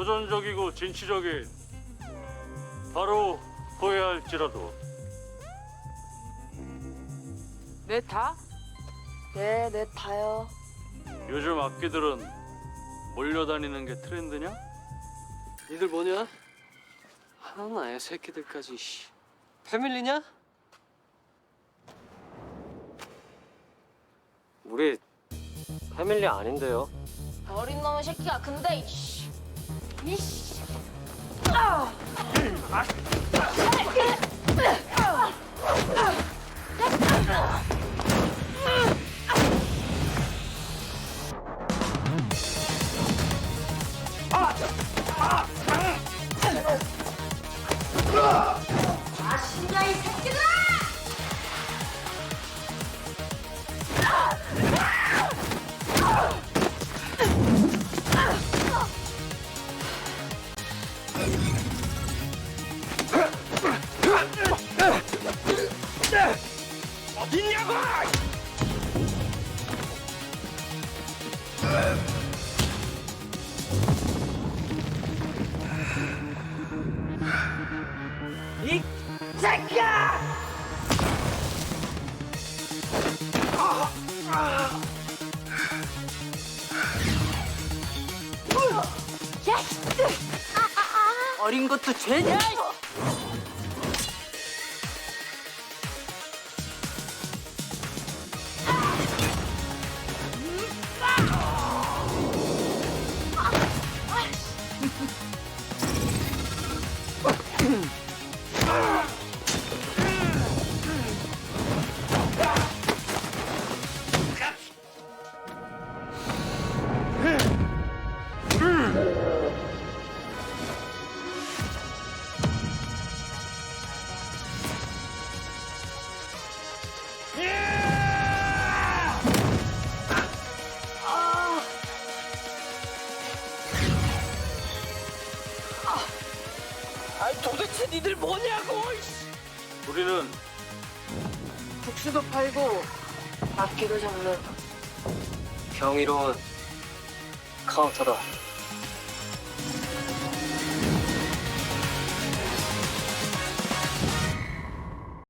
도전적이고 진취적인 바로 후회할지라도 내 다? 네, 네, 다요. 요즘 악기들은 몰려다니는 게 트렌드냐? 니들 뭐냐? 하나야 새끼들까지 씨. 패밀리냐? 우리 패밀리 아닌데요. 어린 놈의 새끼가 근데 이씨. 이씨. 아 신다 이 새끼들아! 어린 것도 죄냐? 아니 도대체 니들 뭐냐고? 우리는 국수도 팔고 악기도 잡는 경이로운 카운터다.